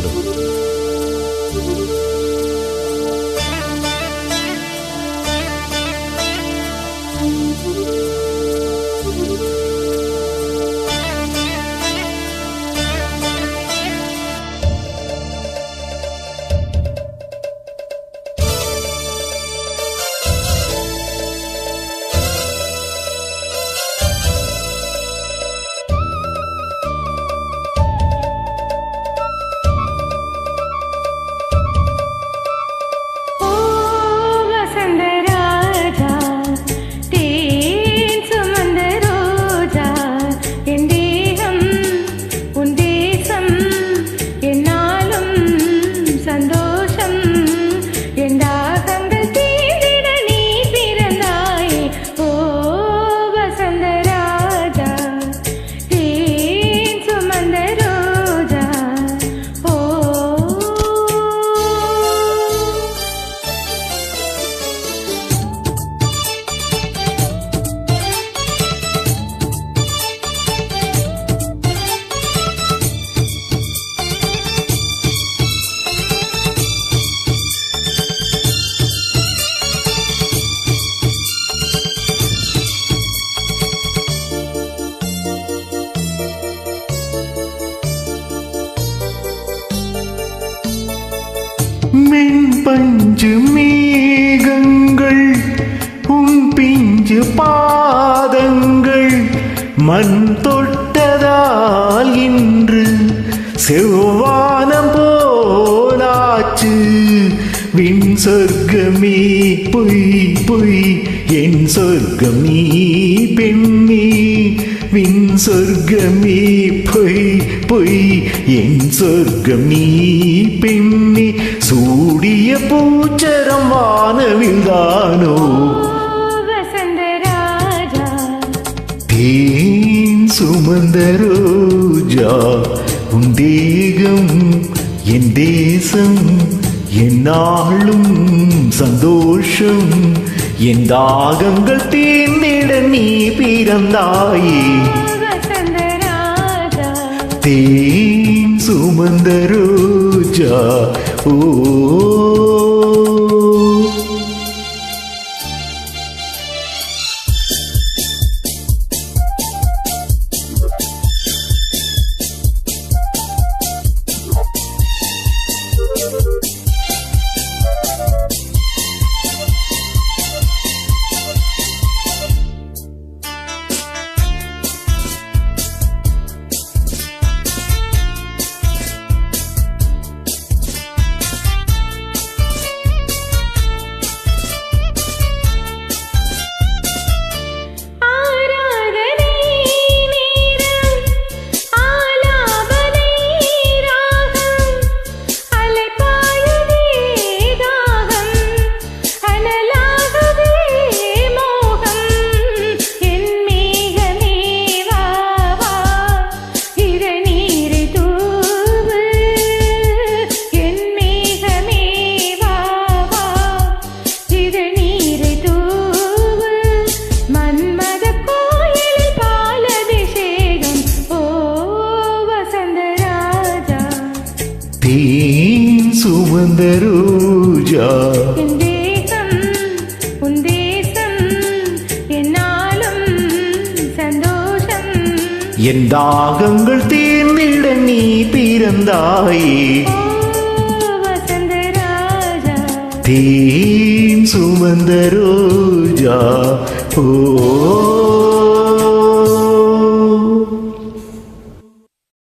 தரும் ஓ மென்பஞ்சு மேகங்கள் உன் பிஞ்சு பாதங்கள் மண் தொட்டதால் இன்று செவ்வானம் போலாச்சு. விண் சொர்க்கமே பொய் பொய். என் சொர்க்கம் பெண்ணே. விண் சொர்க்கமே பொய் பொய். என் சொர்க்கம் பெண்ணே. சூடிய பூச்சரம் வானவில்தானோ தேன் சுமந்த ரோஜா. உன் தேகம் என் தேசம் என் நாளும் சந்தோஷம். என் தாகங்கள் தீர்ந்திட நீ பிறந்தாயே. தேன் சுமந்த ரோஜா ஓ. சுமந்த ரோஜா என் தாகங்கள் தீர்ந்திட நீ பிறந்தாயே. தேன் சுமந்த ரோஜா ஓ